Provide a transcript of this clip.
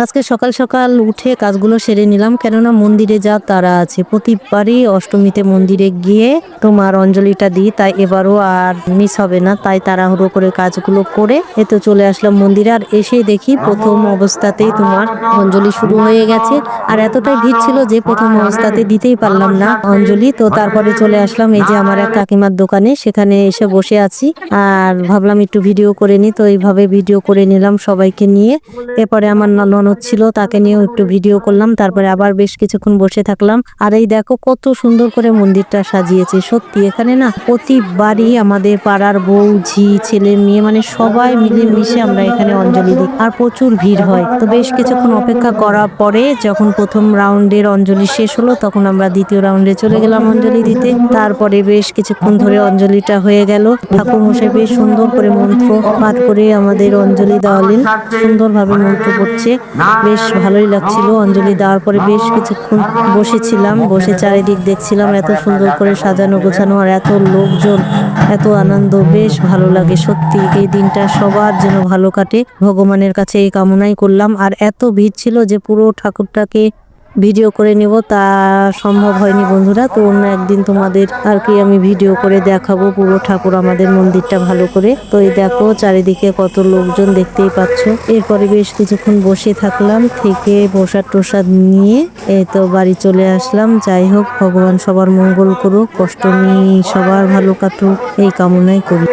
আজকে সকাল সকাল উঠে কাজগুলো সেরে নিলাম, কেননা মন্দিরে যা তারা আছে। প্রতিবারই অষ্টমীতে মন্দিরে গিয়ে তোমার অঞ্জলিটা দিই, তাই এবারও আর মিস হবে না, তাই তাড়াহুড়ো করে কাজগুলো করে এ তো চলে আসলাম মন্দিরে। আর এসে দেখি প্রথম অবস্থাতেই তোমার অঞ্জলি শুরু হয়ে গেছে। আর এতটাই ভিড় ছিল যে প্রথম অবস্থাতে দিতেই পারলাম না অঞ্জলি। তো তারপরে চলে আসলাম এই যে আমার এক কাকিমার দোকানে, সেখানে এসে বসে আছি। আর ভাবলাম একটু ভিডিও করে নিই, তো এইভাবে ভিডিও করে নিলাম সবাইকে নিয়ে। এরপরে আমার ন- ননদ ছিল, তাকে নিয়েও একটু ভিডিও করলাম, তারপরে আবার বেশ কিছুক্ষণ বসে থাকলাম। আর এই দেখো কত সুন্দর করে মন্দিরটা সাজিয়েছে। সত্যি এখানে না প্রতিবারই আমাদের পাড়ার বউ, ঝি, ছেলে, মেয়ে মানে সবাই মিলে মিশে আমরা এখানে অঞ্জলি দিই, আর প্রচুর ভিড় হয়। তো বেশ কিছুক্ষণ অপেক্ষা করার পরে যখন প্রথম রাউন্ডের অঞ্জলি শেষ হলো, তখন আমরা দ্বিতীয় রাউন্ডে চলে গেলাম অঞ্জলি দিতে। তারপরে বেশ কিছুক্ষণ ধরে অঞ্জলিটা হয়ে গেল। ঠাকুর মশাই বেশ সুন্দর করে মন্ত্র পাঠ করে আমাদের অঞ্জলি দেওয়ালেন। সুন্দরভাবে মন্ত্র পড়ছে। বেশ ভালোই লাগছিল। অঞ্জলি দেওয়ার পরে বেশ কিছুক্ষণ বসেছিলাম। বসে চারিদিক দেখছিলাম এত সুন্দর করে সাজানো, গোছানো আর এত লোকজন, এত আনন্দ। বেশ ভালো লাগে সত্যি এই দিনটা সবার যেন ভালো কাটে। ভগবানের কাছে এই কামনাই করলাম। আর এত ভিড় ছিল যে পুরো ঠাকুরটাকে ভিডিও করে নেব, তা সম্ভব হয়নি বন্ধুরা। তো অন্য একদিন তোমাদের আর কি আমি ভিডিও করে দেখাবো, পুরো ঠাকুর আমাদের মন্দিরটা ভালো করে। তো এই দেখো, চারিদিকে কত লোকজন দেখতেই পাচ্ছ। এরপরে বেশ কিছুক্ষণ বসে থাকলাম, থেকে প্রসাদ টোসাদ নিয়ে এই তো বাড়ি চলে আসলাম। যাই হোক, ভগবান সবার মঙ্গল করুক অষ্টমী সবার ভালো কাটুক, এই কামনাই করি।